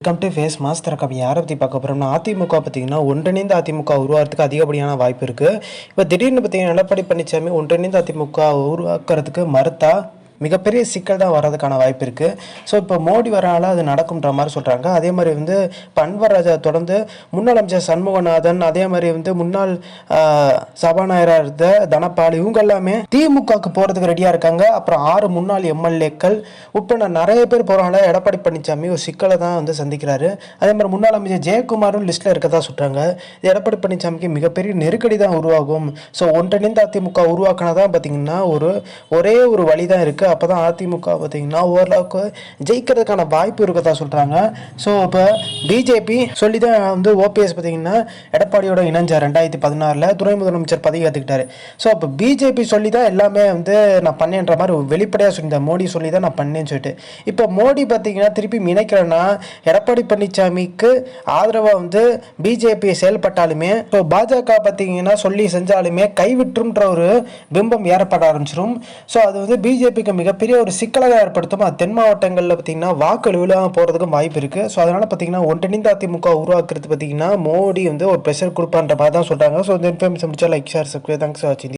Welcome to face mass திறக்கம் யாரை பற்றி பார்க்க போகிறோம்னா அதிமுக பார்த்தீங்கன்னா ஒன்றிணைந்த அதிமுக உருவாகிறதுக்கு அதிகப்படியான வாய்ப்பு இருக்குது இப்போ திடீர்னு பார்த்தீங்கன்னா எடப்பாடி பழனிசாமி ஒன்றிணைந்த அதிமுக உருவாக்குறதுக்கு மறுத்தா மிகப்பெரிய சிக்கல் தான் வர்றதுக்கான வாய்ப்பு இருக்குது ஸோ இப்போ மோடி வரனால அது நடக்கும்ன்ற மாதிரி சொல்கிறாங்க அதே மாதிரி வந்து பன்வராஜா தொடர்ந்து முன்னாள் அமைச்சர் சண்முகநாதன் அதே மாதிரி வந்து முன்னாள் சபாநாயகராக இருந்த தனபால் இவங்க எல்லாமே திமுகவுக்கு போகிறதுக்கு ரெடியாக இருக்காங்க. அப்புறம் ஆறு முன்னாள் எம்எல்ஏக்கள் உட்பட நிறைய பேர் போகிறனால எடப்பாடி பழனிசாமி ஒரு சிக்கலை தான் வந்து சந்திக்கிறாரு. அதே மாதிரி முன்னாள் அமைச்சர் ஜெயக்குமாரும் லிஸ்ட்டில் இருக்கதா சொல்கிறாங்க இது எடப்பாடி பழனிசாமிக்கு மிகப்பெரிய நெருக்கடி தான் உருவாகும். ஸோ ஒன்றிணைந்த அதிமுக உருவாக்கினா தான் பார்த்தீங்கன்னா ஒரு ஒரே ஒரு வழி தான் இருக்குது அப்போ தான் அதிமுக பார்த்தீங்கன்னா ஓரளவுக்கு ஜெயிக்கிறதுக்கான வாய்ப்பு இருக்கதா சொல்கிறாங்க ஸோ இப்போ பிஜேபி சொல்லி தான் வந்து ஓபிஎஸ் பார்த்தீங்கன்னா எடப்பாடியோட இணைஞ்சார் ரெண்டாயிரத்தி பதினாறில். துணை முதலமைச்சர் பதவி ஏற்றுக்கிட்டாரு ஸோ அப்போ பிஜேபி சொல்லி தான் எல்லாமே வந்து நான் பண்ணேன்ற மாதிரி வெளிப்படையாக சொல்லியிருந்தேன் மோடி சொல்லி தான் நான் பண்ணேன்னு சொல்லிட்டு. இப்போ மோடி பார்த்தீங்கன்னா திருப்பி இணைக்கிறேன்னா எடப்பாடி பழனிசாமிக்கு ஆதரவாக வந்து பிஜேபி செயல்பட்டாலுமே இப்போ பாஜக பார்த்தீங்கன்னா சொல்லி செஞ்சாலுமே கைவிட்டுன்ற ஒரு பிம்பம் ஏற்பட ஆரம்பிச்சிடும் ஸோ அது வந்து பிஜேபிக்கு மிகப்பெரிய ஒரு சிக்கலாக ஏற்படுத்தும். அது தென் மாவட்டங்களில் பார்த்தீங்கன்னா வாக்கு போகிறதுக்கும் வாய்ப்பு இருக்குது ஸோ அதனால் பார்த்தீங்கன்னா ஒன்றிணைந்த அதிமுக உருவாக்குறது பார்த்தீங்கன்னா மோடி வந்து ஒரு ப்ரெஷர் கொடுப்பான்ற மாதிரி தான் சொல்கிறாங்க ஸோ இந்த இன்ஃபர்மேஷன் முடிச்சா லைக் ஷேர் சப்ஸ்கிரைப் தேங்க்ஸ் வாட்சிங்